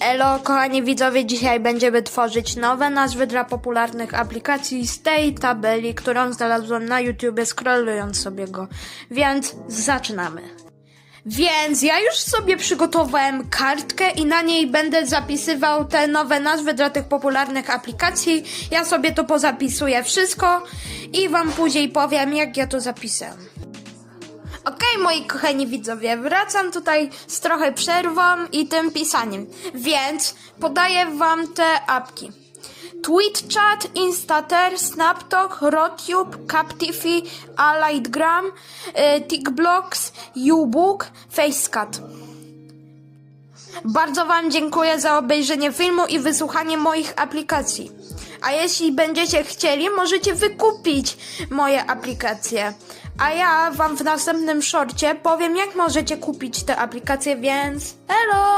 Elo, kochani widzowie, dzisiaj będziemy tworzyć nowe nazwy dla popularnych aplikacji z tej tabeli, którą znalazłem na YouTubie, scrollując sobie go. Więc zaczynamy. Więc ja już sobie przygotowałem kartkę i na niej będę zapisywał te nowe nazwy dla tych popularnych aplikacji. Ja sobie to pozapisuję wszystko i wam później powiem, jak ja to zapisałem. Okej, moi kochani widzowie, wracam tutaj z trochę przerwą i tym pisaniem, więc podaję wam te apki. TweetChat, Instater, SnapTalk, RotTube, Captify, AlightGram, y, TickBlocks, uBook, FaceCut. Bardzo Wam dziękuję za obejrzenie filmu i wysłuchanie moich aplikacji. A jeśli będziecie chcieli, możecie wykupić moje aplikacje. A ja Wam w następnym shorcie powiem, jak możecie kupić te aplikacje, więc hello!